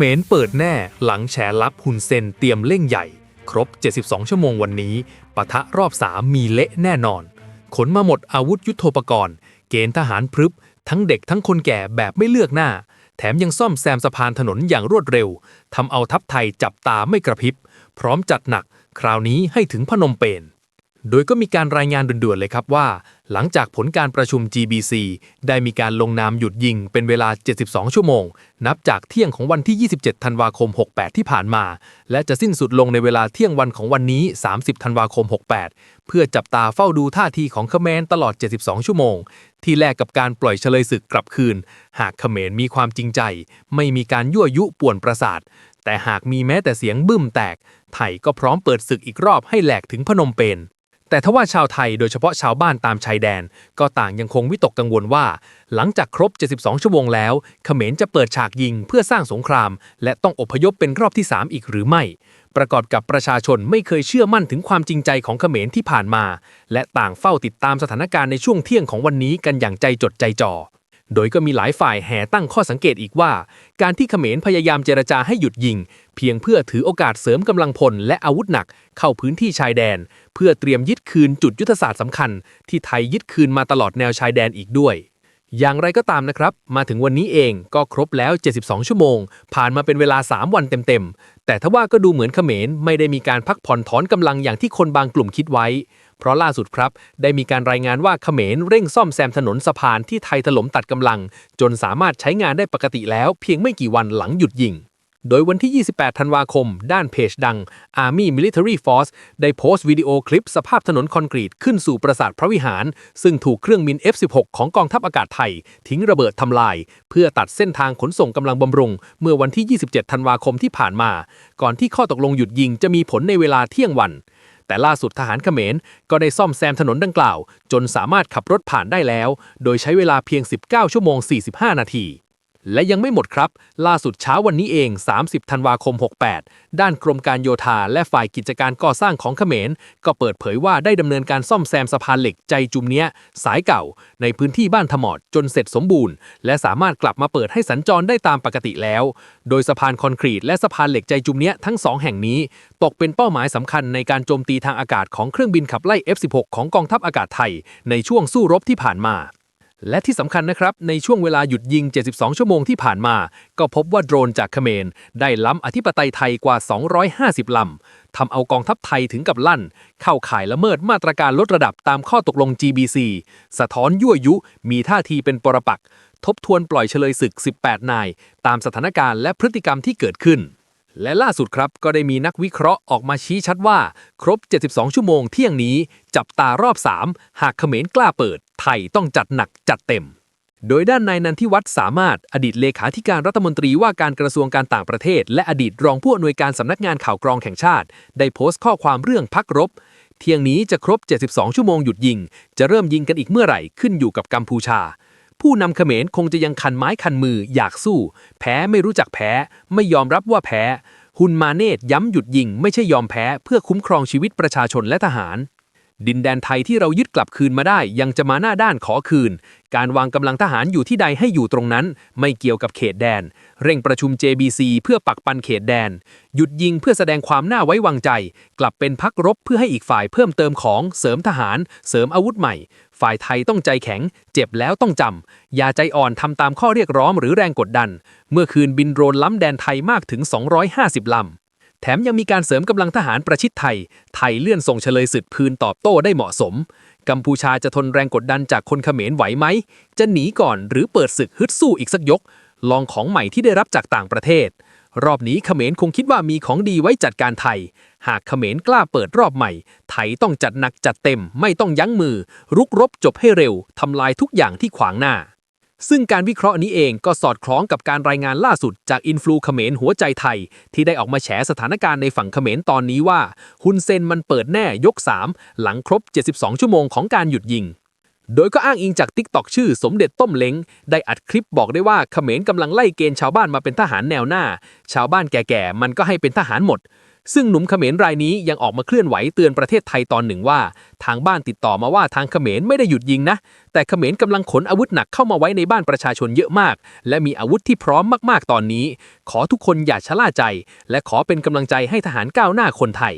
มรเปิดแน่หลังแฉลับฮุนเซนเตรียมเร่งใหญ่ ครบ 72 ชั่วโมงวันนี้ปะทะรอบ3มีเละแน่นอน ขนมาหมดอาวุธยุโทโธปกรณ์ เกณฑ์ทหารพรึบ ทั้งเด็กทั้งคนแก่แบบไม่เลือกหน้า แถมยังซ่อมแซมสะพานถนนอย่างรวดเร็วทำเอาทัพไทยจับตาไม่กระพริบ พร้อมจัดหนัก คราวนี้ให้ถึงพนมเปญ โดยก็มีการรายงานด่วนๆเลยครับว่า หลังจากผลการประชุม GBC ได้มีการลงนามหยุดยิงเป็นเวลา 72 ชั่วโมง นับจากเที่ยงของวันที่ 27 ธันวาคม 68 ที่ผ่านมา และจะสิ้นสุดลงในเวลาเที่ยงวันของวันนี้ 30 ธันวาคม 68 เพื่อจับตาเฝ้าดูท่าทีของเขมรตลอด 72 ชั่วโมง ที่แลกกับการปล่อยเฉลยศึกกลับคืน หากเขมรมีความจริงใจ ไม่มีการยั่วยุป่วนประสาทแต่หากมีแม้แต่เสียงบึ้มแตก ไทยก็พร้อมเปิดศึกอีกรอบให้แหลกถึงพนมเปญ แต่ทว่าชาวไทยโดยเฉพาะชาวบ้านตามชายแดน ก็ต่างยังคงวิตกกังวลว่า หลังจากครบ 72 ชั่วโมงแล้วเขมรจะเปิดฉากยิงเพื่อสร้างสงคราม และต้องอพยพเป็นรอบที่ 3 อีกหรือไม่ ประกอบกับประชาชนไม่เคยเชื่อมั่นถึงความจริงใจของเขมรที่ผ่านมา และต่างเฝ้าติดตามสถานการณ์ในช่วงเที่ยงของวันนี้กันอย่างใจจดใจจ่อ โดยก็มีหลายฝ่ายแห่ตั้งข้อสังเกตอีกว่า การที่เขมรพยายามเจรจาให้หยุดยิง เพียงเพื่อถือโอกาสเสริมกำลังพลและอาวุธหนักเข้าพื้นที่ชายแดน เพื่อเตรียมยึดคืนจุดยุทธศาสตร์สำคัญ ที่ไทยยึดคืนมาตลอดแนวชายแดนอีกด้วย อย่างไรก็ตามนะครับ มาถึงวันนี้เองก็ครบแล้ว 72 ชั่วโมง ผ่านมาเป็นเวลา 3 วันเต็มๆแต่ทว่าก็ดูเหมือนเขมรไม่ได้มีการพักผ่อนถอนกำลังอย่างที่คนบางกลุ่มคิดไว้ เพราะล่าสุดครับ ได้มีการรายงานว่าเขมรเร่งซ่อมแซมถนนสะพานที่ไทยถล่มตัดกำลัง จนสามารถใช้งานได้ปกติแล้ว เพียงไม่กี่วันหลังหยุดยิงโดยวันที่ 28 ธันวาคม ด้านเพจดัง Army Military Force ได้โพสต์วิดีโอคลิปสภาพถนนคอนกรีตขึ้นสู่ปราสาทพระวิหาร ซึ่งถูกเครื่องบิน F-16 ของกองทัพอากาศไทย ทิ้งระเบิดทำลาย เพื่อตัดเส้นทางขนส่งกำลังบำรุง เมื่อวันที่ 27 ธันวาคมที่ผ่านมา ก่อนที่ข้อตกลงหยุดยิงจะมีผลในเวลาเที่ยงวัน แต่ล่าสุดทหารเขมรก็ได้ซ่อมแซมถนนดังกล่าว จนสามารถขับรถผ่านได้แล้ว โดยใช้เวลาเพียง 19 ชั่วโมง 45 นาที และยังไม่หมดครับ ล่าสุดเช้าวันนี้เอง 30 ธันวาคม 68 ด้านกรมการโยธาและฝ่ายกิจการก่อสร้างของเขมร ก็เปิดเผยว่าได้ดำเนินการซ่อมแซมสะพานเหล็กใจจุมเนี้ย สายเก่า ในพื้นที่บ้านถมอดจนเสร็จสมบูรณ์ และสามารถกลับมาเปิดให้สัญจรได้ตามปกติแล้ว โดยสะพานคอนกรีตและสะพานเหล็กใจจุมเนี้ยทั้งสองแห่งนี้ตกเป็นเป้าหมายสำคัญในการโจมตีทางอากาศของเครื่องบินขับไล่ F-16 ของกองทัพอากาศไทย ในช่วงสู้รบที่ผ่านมา และที่สำคัญนะครับ ในช่วงเวลาหยุดยิง 72 ชั่วโมงที่ผ่านมา ก็พบว่าโดรนจากเขมร ได้ล้ำอธิปไตยไทยกว่า 250 ลำ ทำเอากองทัพไทยถึงกับลั่น เข้าข่ายละเมิดมาตรการลดระดับตามข้อตกลง GBC สะท้อนยั่วยุ มีท่าทีเป็นปรปักษ์ทบทวนปล่อยเฉลยศึก 18 นาย ตามสถานการณ์และพฤติกรรมที่เกิดขึ้น และล่าสุดครับ ก็ได้มีนักวิเคราะห์ออกมาชี้ชัดว่า ครบ 72 ชั่วโมงเที่ยงนี้ จับตารอบ 3 หากเขมรกล้าเปิด ไทยต้องจัดหนักจัดเต็ม โดยด้านนายนันทิวัฒน์สามารถอดีตเลขาธิการรัฐมนตรีว่าการกระทรวงการต่างประเทศ และอดีตรองผู้อำนวยการสำนักงานข่าวกรองแห่งชาติ ได้โพสต์ข้อความเรื่องพักรบ เที่ยงนี้จะครบ 72 ชั่วโมงหยุดยิง จะเริ่มยิงกันอีกเมื่อไหร่ขึ้นอยู่กับกัมพูชา ผู้นำเขมรคงจะยังคันไม้คันมืออยากสู้ แพ้ไม่รู้จักแพ้ ไม่ยอมรับว่าแพ้ฮุนมาเนตย้ำหยุดยิง ไม่ใช่ยอมแพ้เพื่อคุ้มครองชีวิตประชาชนและทหาร ดินแดนไทยที่เรายึดกลับคืนมาได้ ยังจะมาหน้าด้านขอคืน การวางกำลังทหารอยู่ที่ใดให้อยู่ตรงนั้น ไม่เกี่ยวกับเขตแดน เร่งประชุม JBC เพื่อปักปันเขตแดน หยุดยิงเพื่อแสดงความน่าไว้วางใจ กลับเป็นพักรบเพื่อให้อีกฝ่ายเพิ่มเติมของเสริมทหาร เสริมอาวุธใหม่ ฝ่ายไทยต้องใจแข็ง เจ็บแล้วต้องจำอย่าใจอ่อนทำตามข้อเรียกร้องหรือแรงกดดัน เมื่อคืนบินโดรนล้ำแดนไทยมากถึง 250ลำ แถมยังมีการเสริมกำลังทหารประชิดไทย ไทยเลื่อนส่งเฉลยศึกพื้นตอบโต้ได้เหมาะสม กัมพูชาจะทนแรงกดดันจากคนเขมรไหวไหม จะหนีก่อนหรือเปิดศึกฮึดสู้อีกสักยก ลองของใหม่ที่ได้รับจากต่างประเทศ รอบนี้เขมรคงคิดว่ามีของดีไว้จัดการไทย หากเขมรกล้าเปิดรอบใหม่ ไทยต้องจัดหนักจัดเต็ม ไม่ต้องยั้งมือ รุกรบจบให้เร็วทำลายทุกอย่างที่ขวางหน้า ซึ่งการวิเคราะห์นี้เองก็สอดคล้องกับการรายงานล่าสุดจากอินฟลูเขมรหัวใจไทย ที่ได้ออกมาแฉสถานการณ์ในฝั่งเขมรตอนนี้ว่าฮุนเซนมันเปิดแน่ยก 3 หลังครบ 72 ชั่วโมงของการหยุดยิง โดยก็อ้างอิงจากติ๊กตอกชื่อสมเด็จต้มเล้งได้อัดคลิปบอกได้ว่าเขมรกำลังไล่เกณฑ์ชาวบ้านมาเป็นทหารแนวหน้า ชาวบ้านแก่ๆมันก็ให้เป็นทหารหมด ซึ่งหนุ่มเขมรรายนี้ยังออกมาเคลื่อนไหวเตือนประเทศไทยตอนหนึ่งว่า ทางบ้านติดต่อมาว่าทางเขมรไม่ได้หยุดยิงนะ แต่เขมรกำลังขนอาวุธหนักเข้ามาไว้ในบ้านประชาชนเยอะมาก และมีอาวุธที่พร้อมมากๆตอนนี้ ขอทุกคนอย่าชะล่าใจ และขอเป็นกำลังใจให้ทหารก้าวหน้าคนไทย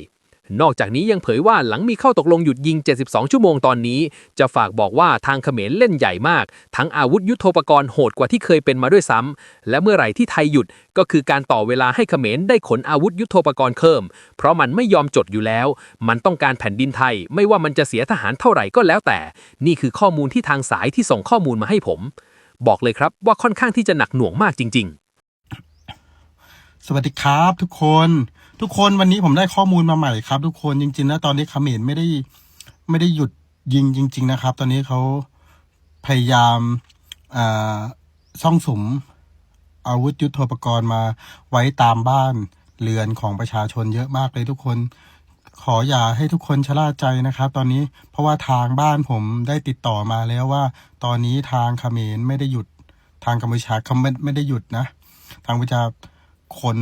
นอกจากนี้ยังเผยว่าหลังมีข้าตกลงหยุดยิง 72 ชั่วโมงตอนนี้ จะฝากบอกว่าทางเขมรเล่นใหญ่มาก ทั้งอาวุธยุโทโธปกรณ์โหดกว่าที่เคยเป็นมาด้วยซ้ำและเมื่อไหร่ที่ไทยหยุดก็คือการต่อเวลาให้เขมรได้ขนอาวุธยุโทโธปกรณ์เพิ่ม เพราะมันไม่ยอมจดอยู่แล้ว มันต้องการแผ่นดินไทย ไม่ว่ามันจะเสียทหารเท่าไหร่ก็แล้วแต่ นี่คือข้อมูลที่ทางสายที่ส่งข้อมูลมาให้ผม บอกเลยครับว่าค่อนข้างที่จะหนักหน่วงมากจริง ๆ สวัสดีครับทุกคน ทุกคนวันนี้ผมได้ข้อมูลมาใหม่ครับ ทุกคนจริงๆแล้วตอนนี้เขมรไม่ได้ไม่ได้หยุดยิงจริง ๆ นะครับ ตอนนี้เขาพยายามอ่าซ่องสมอาวุธยุทโธปกรณ์มาไว้ตามบ้านเรือนของประชาชนเยอะมากเลยทุกคน ขออย่าให้ทุกคนชะล่าใจนะครับ ตอนนี้เพราะว่าทางบ้านผมได้ติดต่อมาแล้วว่า ตอนนี้ทางเขมรไม่ได้หยุดทางกัมพูชาเขาไม่ไม่ได้หยุดนะ ทางกัมพูชาขน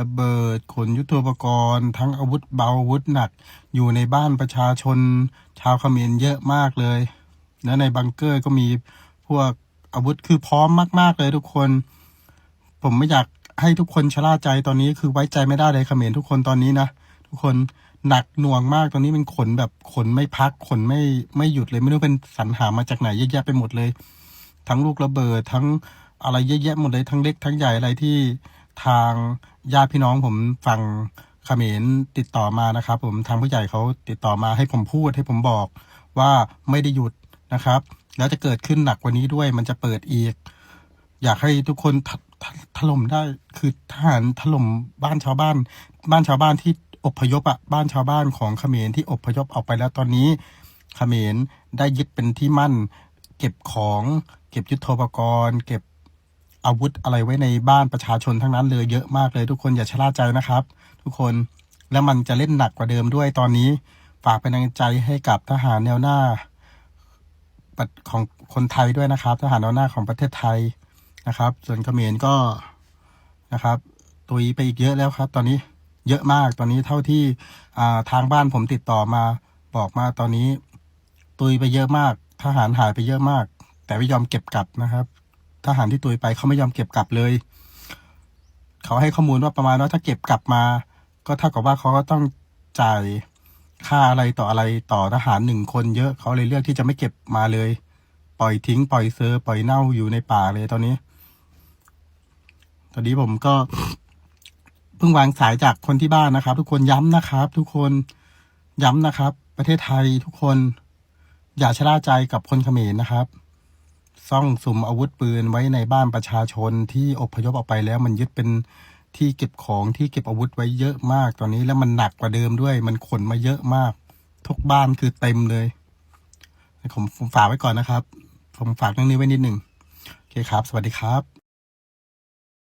ระเบิดขนยุทโธปกรณ์ ทั้งอาวุธเบาอาวุธหนัก อยู่ในบ้านประชาชน ชาวเขมรเยอะมากเลย และในบังเกอร์ก็มีพวกอาวุธคือพร้อมมาก ๆ เลยทุกคน ผมไม่อยากให้ทุกคนชะล่าใจตอนนี้คือไว้ใจไม่ได้เลยเขมรทุกคนตอนนี้นะทุกคนหนักหน่วงมากตอนนี้เป็นขนแบบขนไม่พักขนไม่ไม่หยุดเลย ไม่รู้เป็นสรรหามาจากไหนเยอะแยะไปหมดเลย ทั้งลูกระเบิดทั้งอะไรเยอะแยะหมดเลยทั้งเล็กทั้งใหญ่อะไรที่ ทางญาติพี่น้องผมฝั่งเขมรติดต่อมานะครับ ผมทางผู้ใหญ่เขาติดต่อมาให้ผมพูดให้ผมบอกว่าไม่ได้หยุดนะครับ แล้วจะเกิดขึ้นหนักกว่านี้ด้วย มันจะเปิดอีก อยากให้ทุกคนถล่มได้คือทหารถล่มบ้านชาวบ้าน บ้านชาวบ้านที่อพยพอะบ้านชาวบ้านของเขมรที่อพยพออกไปแล้วตอนนี้เขมรได้ยึดเป็นที่มั่น เก็บของ เก็บยุทโธปกรณ์ เก็บ อาวุธอะไรไว้ในบ้านประชาชนทั้งนั้นเลยเยอะมากเลยทุกคนอย่าชะล่าใจนะครับ ทุกคนแล้วมันจะเล่นหนักกว่าเดิมด้วยตอนนี้ ฝากเป็นกำลังใจให้กับทหารแนวหน้าของคนไทยด้วยนะครับ ทหารแนวหน้าของประเทศไทยนะครับ ส่วนเขมรก็นะครับตุยไปอีกเยอะแล้วครับ ตอนนี้เยอะมากตอนนี้เท่าที่ทางบ้านผมติดต่อมาบอกมาตอนนี้ ตุยไปเยอะมาก ทหารหายไปเยอะมาก แต่ไม่ยอมเก็บกลับนะครับ ทหารที่ตุยไปเขาไม่ยอมเก็บกลับเลย เขาให้ข้อมูลว่าประมาณว่าถ้าเก็บกลับมา ก็เท่ากับว่าเขาก็ต้องจ่ายค่าอะไรต่ออะไรต่อทหารหนึ่งคนเยอะเขาเลยเลือกที่จะไม่เก็บมาเลย ปล่อยทิ้ง ปล่อยเซอร์ปล่อยเน่าอยู่ในป่าเลยตอนนี้ ตอนนี้ผมก็เพิ่งวางสายจากคนที่บ้านนะครับ ทุกคนย้ำนะครับ ทุกคนย้ำนะครับ ประเทศไทยทุกคน อย่าชะล่าใจกับคนเขมรนะครับ ซ่องสุมอาวุธปืนไว้ในบ้านประชาชนที่อพยพออกไปแล้วมันยึดเป็นที่เก็บของที่เก็บอาวุธไว้เยอะมากตอนนี้แล้วมันหนักกว่าเดิมด้วย มันขนมาเยอะมาก ทุกบ้านคือเต็มเลยผมฝากไว้ก่อนนะครับ ผมฝากเรื่องนี้ไว้นิดหนึ่งโอเคครับ สวัสดีครับ